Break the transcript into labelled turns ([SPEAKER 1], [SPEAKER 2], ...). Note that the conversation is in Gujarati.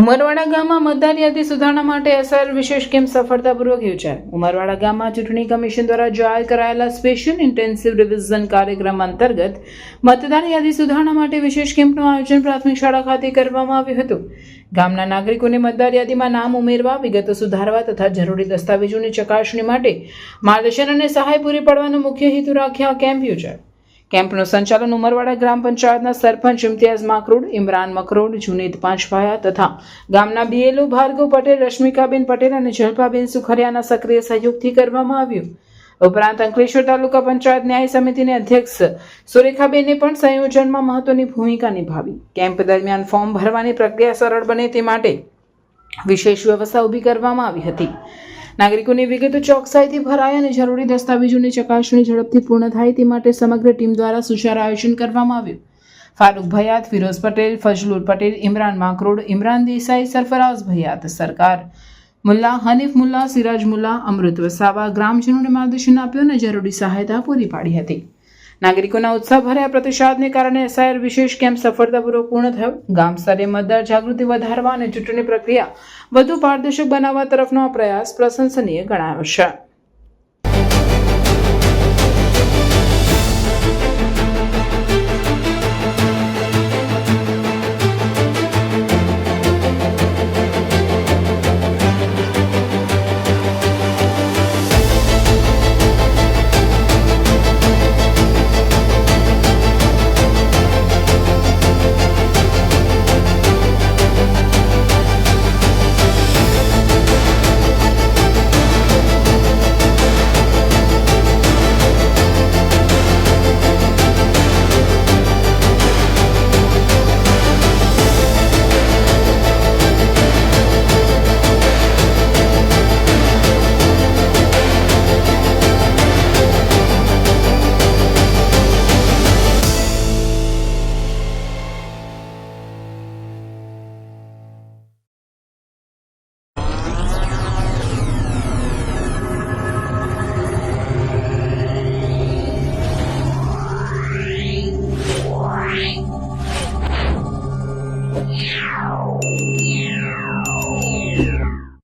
[SPEAKER 1] ઉમરવાડા ગામમાં મતદાર યાદી સુધારણા માટે એસઆર વિશેષ કેમ્પ સફળતાપૂર્વક યોજાય. ઉમરવાડા ગામમાં ચૂંટણી કમિશન દ્વારા જાહેર કરાયેલા સ્પેશિયલ ઇન્ટેન્સિવ રિવિઝન કાર્યક્રમ અંતર્ગત મતદાર યાદી સુધારણા માટે વિશેષ કેમ્પનું આયોજન પ્રાથમિક શાળા ખાતે કરવામાં આવ્યું હતું. ગામના નાગરિકોને મતદાર યાદીમાં નામ ઉમેરવા, વિગતો સુધારવા તથા જરૂરી દસ્તાવેજોની ચકાસણી માટે માર્ગદર્શન અને સહાય પૂરી પાડવાનો મુખ્ય હેતુ રાખ્યા કેમ્પ યોજાયો. કેમ્પનું સંચાલન ઉમરવાડા ગ્રામ પંચાયતના સરપંચ ઇમ્તિયાઝ માકરોડ, ઇમરાન મકરોડ, જુનેદ પાંચભાયા તથા ગામના બીએલઓ ભાર્ગવ પટેલ, રશ્મિકાબેન પટેલ અને જલ્પાબેન સુખરિયાના સક્રિય સહયોગથી કરવામાં આવ્યું. ઉપરાંત અંકલેશ્વર તાલુકા પંચાયત ન્યાય સમિતિની અધ્યક્ષ સુરેખાબેને પણ સંયોજનમાં મહત્વની ભૂમિકા નિભાવી. કેમ્પ દરમિયાન ફોર્મ ભરવાની પ્રક્રિયા સરળ બને તે માટે વિશેષ વ્યવસ્થા ઊભી કરવામાં આવી હતી. નાગરિકોની વિગતો ચોકસાઈથી ભરાય અને જરૂરી દસ્તાવેજોની ચકાસણી ઝડપથી પૂર્ણ થાય તે માટે સમગ્ર ટીમ દ્વારા સુચાર આયોજન કરવામાં આવ્યું. ફારૂક ભયાત, ફિરોઝ પટેલ ફજલુર પટેલ, ઇમરાન માકરોડ, ઇમરાન દેસાઈ, સરફરાઝ ભયાત સરકાર. મુલ્લા, હનીફ મુલ્લા, સિરાજ મુલ્લા, અમૃત વસાવા ગ્રામજનોને માર્ગદર્શન આપ્યું અને જરૂરી સહાયતા પૂરી પાડી હતી. નાગરિકોના ઉત્સાહભર્યા પ્રતિસાદને કારણે એસઆઈઆર વિશેષ કેમ્પ સફળતાપૂર્વક પૂર્ણ થયો. ગામ સ્તરે મતદાર જાગૃતિ વધારવા અને ચૂંટણી પ્રક્રિયા વધુ પારદર્શક બનાવવા તરફનો આ પ્રયાસ પ્રશંસનીય ગણાયો છે. Wow.